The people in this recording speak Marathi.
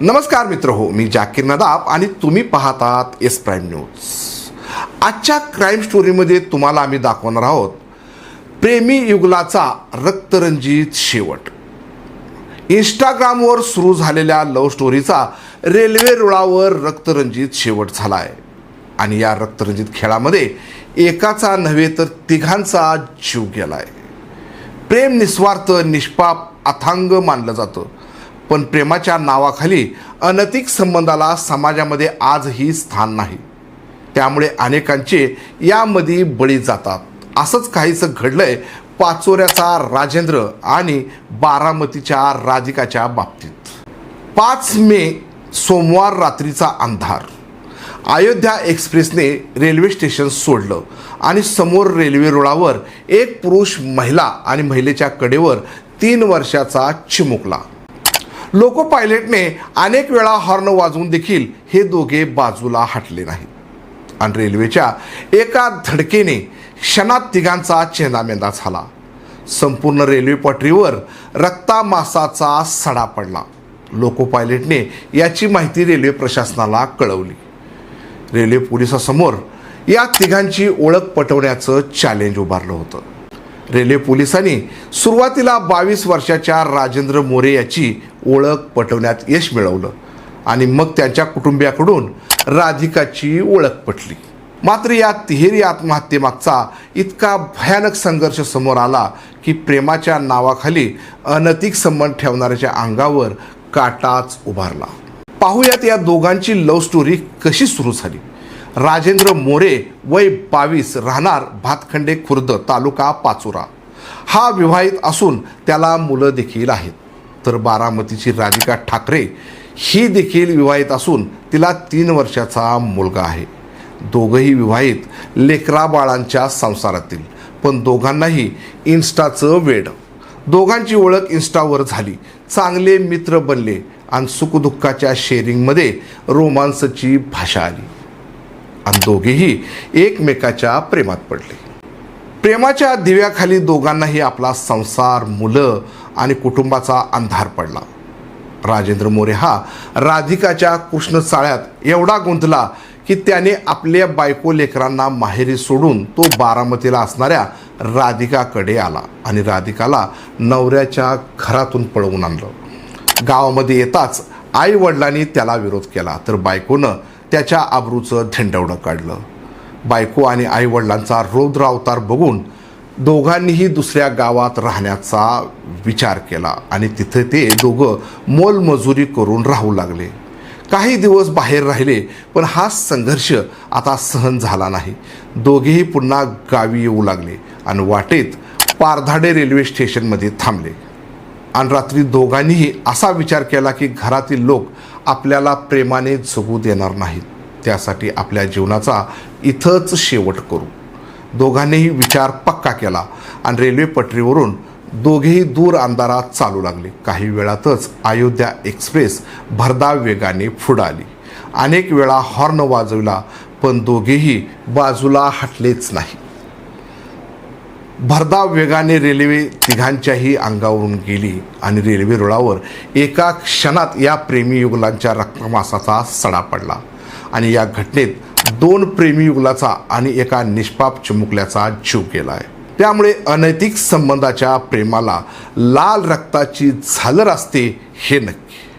नमस्कार मित्र हो मी जाकीर नदाब आणि तुम्ही पाहतात एस प्राईम न्यूज. आजच्या क्राईम स्टोरीमध्ये तुम्हाला आम्ही दाखवणार आहोत प्रेमी युगलाचा रक्तरंजित शेवट. इंस्टाग्रामवर सुरू झालेल्या लव्ह स्टोरीचा रेल्वे रुळावर रक्तरंजित शेवट झाला आहे आणि या रक्तरंजित खेळामध्ये एकाचा नव्हे तर तिघांचा जीव गेला आहे प्रेम निस्वार्थ निष्पाप अथांग मानलं जातं. पण प्रेमाच्या नावाखाली अनैतिक संबंधाला समाजामध्ये आजही स्थान नाही. त्यामुळे अनेकांचे यामध्ये बळी जातात. असंच काहीसं घडलंय पाचोऱ्याचा राजेंद्र आणि बारामतीच्या राधिकाच्या बाबतीत. पाच मे सोमवार रात्रीचा अंधार. अयोध्या एक्सप्रेसने रेल्वे स्टेशन सोडलं आणि समोर रेल्वे रुळावर एक पुरुष महिला आणि महिलेच्या कडेवर तीन वर्षाचा चिमुकला. लोको पायलटने अनेक वेळा हॉर्न वाजवून देखील हे दोघे बाजूला हटले नाहीत. आणि रेल्वेच्या एका धडकेने क्षणात तिघांचा चेंदामेंदा झाला. संपूर्ण रेल्वे पटरीवर रक्तामासाचा सडा पडला. लोको पायलटने याची माहिती रेल्वे प्रशासनाला कळवली. रेल्वे पोलिसासमोर या तिघांची ओळख पटवण्याचं चॅलेंज उभारलं होतं. रेल्वे पोलिसांनी सुरुवातीला बावीस वर्षाच्या राजेंद्र मोरे याची ओळख पटवण्यात यश मिळवलं आणि मग त्यांच्या कुटुंबियाकडून राधिकाची ओळख पटली. मात्र या तिहेरी आत्महत्येमागचा इतका भयानक संघर्ष समोर आला की प्रेमाच्या नावाखाली अनैतिक संबंध ठेवणाऱ्याच्या अंगावर काटाच उभारला. पाहूयात या दोघांची लव्ह स्टोरी कशी सुरू झाली? राजेंद्र मोरे वय बावीस राहणार भातखंडे खुर्द तालुका पाचोरा. हा विवाहित असून त्याला मुलं देखील आहेत. तर बारामतीची राधिका ठाकरे ही देखील विवाहित असून तिला तीन वर्षाचा मुलगा आहे. दोघंही विवाहित लेकरा बाळांच्या संसारातील पण दोघांनाही इन्स्टाचं वेड. दोघांची ओळख इन्स्टावर झाली. चांगले मित्र बनले आणि सुखदुःखाच्या शेअरिंगमध्ये रोमांसची भाषा आली. आणि दोघेही एकमेकाच्या प्रेमात पडले. प्रेमाच्या दिव्याखाली दोघांनाही आपला संसार मुलं आणि कुटुंबाचा अंधार पडला. राजेंद्र मोरे हा राधिकाच्या कृष्ण चाळ्यात एवढा गुंतला की त्याने आपल्या बायको लेकरांना माहेरी सोडून तो बारामतीला असणाऱ्या राधिकाकडे आला आणि राधिकाला नवऱ्याच्या घरातून पळवून आणलं. गावामध्ये येताच आई वडिलांनी त्याला विरोध केला तर बायकोनं त्याच्या आबरूचं धेंडवणं काढलं. बायको आणि आईवडिलांचा रौद्र अवतार बघून दोघांनीही दुसऱ्या गावात राहण्याचा विचार केला आणि तिथे ते दोघं मोलमजुरी करून राहू लागले. काही दिवस बाहेर राहिले पण हा संघर्ष आता सहन झाला नाही. दोघेही पुन्हा गावी येऊ लागले आणि वाटेत पारधाडे रेल्वे स्टेशनमध्ये थांबले. आणि रात्री दोघांनीही असा विचार केला की घरातील लोक आपल्याला प्रेमाने जगू देणार नाहीत. त्यासाठी आपल्या जीवनाचा इथंच शेवट करू. दोघांनीही विचार पक्का केला आणि रेल्वे पटरीवरून दोघेही दूर अंधारात चालू लागले. काही वेळातच अयोध्या एक्सप्रेस भरधाव वेगाने फुडाली. अनेक वेळा हॉर्न वाजविला पण दोघेही बाजूला हटलेच नाही भरधाव वेगाने रेल्वे तिघांच्याही अंगावरून गेली आणि रेल्वे रुळावर एका क्षणात या प्रेमी युगलांच्या रक्तमासाचा सडा पडला. आणि या घटनेत दोन प्रेमी युगलाचा आणि एका निष्पाप चिमुकल्याचा जीव गेला आहे त्यामुळे अनैतिक संबंधाच्या प्रेमाला लाल रक्ताची झालर असते हे नक्की.